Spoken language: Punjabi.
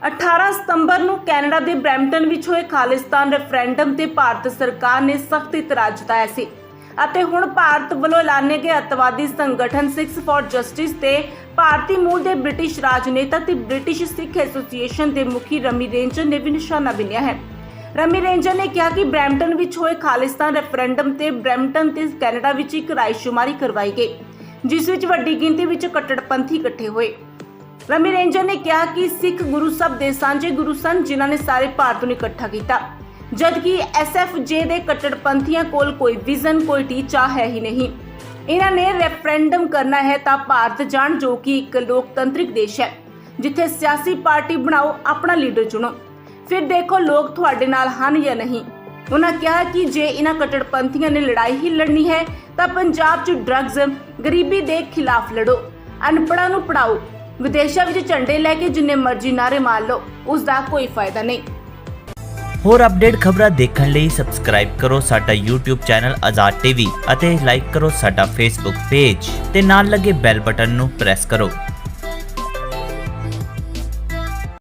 18 ਸਤੰਬਰ ਨੂੰ ਕੈਨੇਡਾ ਦੇ ਬਰੈਂਪਟਨ ਵਿੱਚ ਹੋਏ ਖਾਲਿਸਤਾਨ ਰੈਫਰੈਂਡਮ ਤੇ ਭਾਰਤ ਸਰਕਾਰ ਨੇ ਸਖਤ ਇਤਰਾਜ਼ ਜਤਾਇਆ ਸੀ। ਅਤੇ ਹੁਣ ਭਾਰਤ ਵੱਲੋਂ ਐਲਾਨੇ ਗਏ ਅੱਤਵਾਦੀ ਸੰਗਠਨ 6 ਫॉर ਜਸਟਿਸ ਤੇ ਭਾਰਤੀ ਮੂਲ ਦੇ ਬ੍ਰਿਟਿਸ਼ ਰਾਜਨੇਤਾ ਤੇ ਬ੍ਰਿਟਿਸ਼ ਸਿੱਖ ਐਸੋਸੀਏਸ਼ਨ ਦੇ ਮੁਖੀ ਰਮੀ ਰੇਂਜਰ ਨੇ ਵੀ ਨਿਸ਼ਾਨਾ ਬਿਨਿਆ ਹੈ। ਰਮੀ ਰੇਂਜਰ ਨੇ ਕਿਹਾ ਕਿ ਬਰੈਂਪਟਨ ਵਿੱਚ ਹੋਏ ਖਾਲਿਸਤਾਨ ਰੈਫਰੈਂਡਮ ਤੇ ਬਰੈਂਪਟਨ ਤੇ ਕੈਨੇਡਾ ਵਿੱਚ ਇੱਕ ਰਾਇਸ਼ੁਮਾਰੀ ਕਰਵਾਈ ਗਈ, ਜਿਸ ਵਿੱਚ ਵੱਡੀ ਗਿਣਤੀ ਵਿੱਚ ਕੱਟੜਪੰਥੀ ਇਕੱਠੇ ਹੋਏ। ਰਮੀ ਰੇਂਜਰ ਨੇ ਕਿਹਾ ਕਿ ਸਿੱਖ ਗੁਰੂ ਸਭ ਦੇ ਸਾਂਝੇ ਗੁਰੂ ਸਨ, ਜਿਨ੍ਹਾਂ ਨੇ ਸਾਰੇ ਭਾਰਤ ਨੂੰ ਇਕੱਠਾ ਕੀਤਾ। ਜਦਕਿ ਐਸਐਫਜੇ ਦੇ ਕੱਟੜਪੰਥੀਆਂ ਕੋਲ ਕੋਈ ਵਿਜ਼ਨ ਕੋਈ ਟੀਚਾ ਹੈ ਹੀ ਨਹੀਂ। ਇਹਨਾਂ ਨੇ ਰੈਫਰੈਂਡਮ ਕਰਨਾ ਹੈ ਤਾਂ ਭਾਰਤ ਜਾਣ, ਜੋ ਕਿ ਇੱਕ ਲੋਕਤੰਤਰਿਕ ਦੇਸ਼ ਹੈ, ਜਿੱਥੇ ਸਿਆਸੀ ਪਾਰਟੀ ਬਣਾਓ, ਆਪਣਾ ਲੀਡਰ ਚੁਣੋ। ਫਿਰ ਦੇਖੋ ਲੋਕ ਤੁਹਾਡੇ ਨਾਲ ਹਨ ਜਾਂ ਨਹੀਂ। ਉਹਨਾਂ ਕਿਹਾ ਕਿ ਜੇ ਇਹਨਾਂ ਕੱਟੜਪੰਥੀਆਂ ਨੇ ਲੜਾਈ ਹੀ ਲੜਨੀ ਹੈ, ਤਾਂ ਪੰਜਾਬ 'ਚ ਡਰੱਗਸ ਗਰੀਬੀ ਦੇ ਖਿਲਾਫ ਲੜੋ, ਅਨਪੜ੍ਹਾਂ ਨੂੰ ਪੜਾਓ ਵਿਦੇਸ਼ਾਂ ਵਿੱਚ ਝੰਡੇ ਲੈ ਕੇ ਜਿੰਨੇ ਮਰਜ਼ੀ ਨਾਰੇ ਮਾਰ ਲਓ, ਉਸ ਦਾ ਕੋਈ ਫਾਇਦਾ ਨਹੀਂ। ਹੋਰ ਅਪਡੇਟ ਖਬਰਾਂ ਦੇਖਣ ਲਈ ਸਬਸਕ੍ਰਾਈਬ ਕਰੋ ਸਾਡਾ YouTube ਚੈਨਲ ਆਜ਼ਾਦ ਟੀਵੀ ਅਤੇ ਲਾਈਕ ਕਰੋ ਸਾਡਾ Facebook ਪੇਜ ਤੇ ਨਾਲ ਲੱਗੇ ਬੈਲ ਬਟਨ ਨੂੰ ਪ੍ਰੈਸ ਕਰੋ।